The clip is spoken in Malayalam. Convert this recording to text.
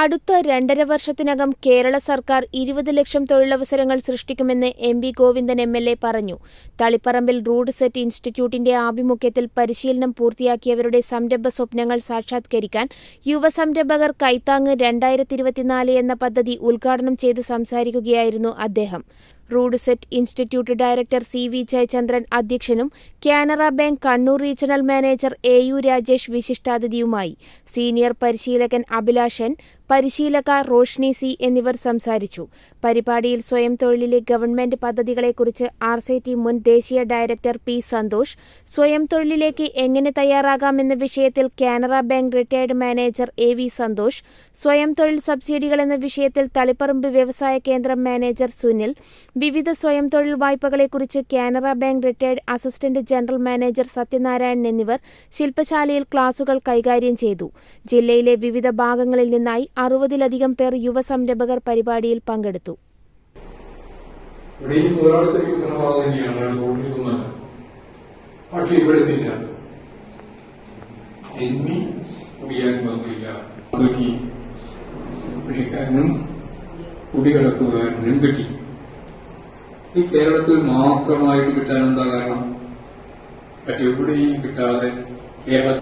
അടുത്ത രണ്ടര വർഷത്തിനകം കേരള സർക്കാർ ഇരുപത് ലക്ഷം തൊഴിലവസരങ്ങൾ സൃഷ്ടിക്കുമെന്ന് M V Govindan M L A പറഞ്ഞു. തളിപ്പറമ്പിൽ റൂഡ് സെറ്റ് ഇൻസ്റ്റിറ്റ്യൂട്ടിന്റെ ആഭിമുഖ്യത്തിൽ പരിശീലനം പൂർത്തിയാക്കിയവരുടെ സംരംഭ സ്വപ്നങ്ങൾ സാക്ഷാത്കരിക്കാൻ യുവസംരംഭകർ കൈത്താങ് രണ്ടായിരത്തി എന്ന പദ്ധതി ഉദ്ഘാടനം ചെയ്ത് സംസാരിക്കുകയായിരുന്നു അദ്ദേഹം. RUDSET institute director C V Jayachandran അധ്യക്ഷനും Canara bank Kannur regional manager A U Rajesh വിശിഷ്ടാതിഥിയുമായി. Senior പരിശീലകൻ അഭിലാഷൻ പരിശീലക റോഷ്നി സി എന്നിവർ സംസാരിച്ചു. പരിപാടിയിൽ സ്വയം തൊഴിലിലെ ഗവൺമെന്റ് പദ്ധതികളെക്കുറിച്ച് ആർ സി ടി മുൻ ദേശീയ ഡയറക്ടർ പി സന്തോഷ് സ്വയം തൊഴിലിലേക്ക് എങ്ങനെ തയ്യാറാകാമെന്ന വിഷയത്തിൽ Canara bank retired manager A V Santhosh സ്വയം തൊഴിൽ സബ്സിഡികൾ എന്ന വിഷയത്തിൽ തളിപ്പറമ്പ് വ്യവസായ കേന്ദ്രം മാനേജർ സുനിൽ വിവിധ സ്വയം തൊഴിൽ വായ്പകളെക്കുറിച്ച് Canara bank retired assistant general manager Sathyanarayanan എന്നിവർ ശില്പശാലയിൽ ക്ലാസുകൾ കൈകാര്യം ചെയ്തു. ജില്ലയിലെ വിവിധ ഭാഗങ്ങളിൽ നിന്നായി അറുപതിലധികം പേർ യുവ സംരംഭകർ പരിപാടിയിൽ പങ്കെടുത്തു. പക്ഷെ കിട്ടി. ഈ കേരളത്തിൽ മാത്രമായിട്ട് കിട്ടാൻ എന്താ കാരണം? മറ്റെവിടെയും കിട്ടാതെ കേരള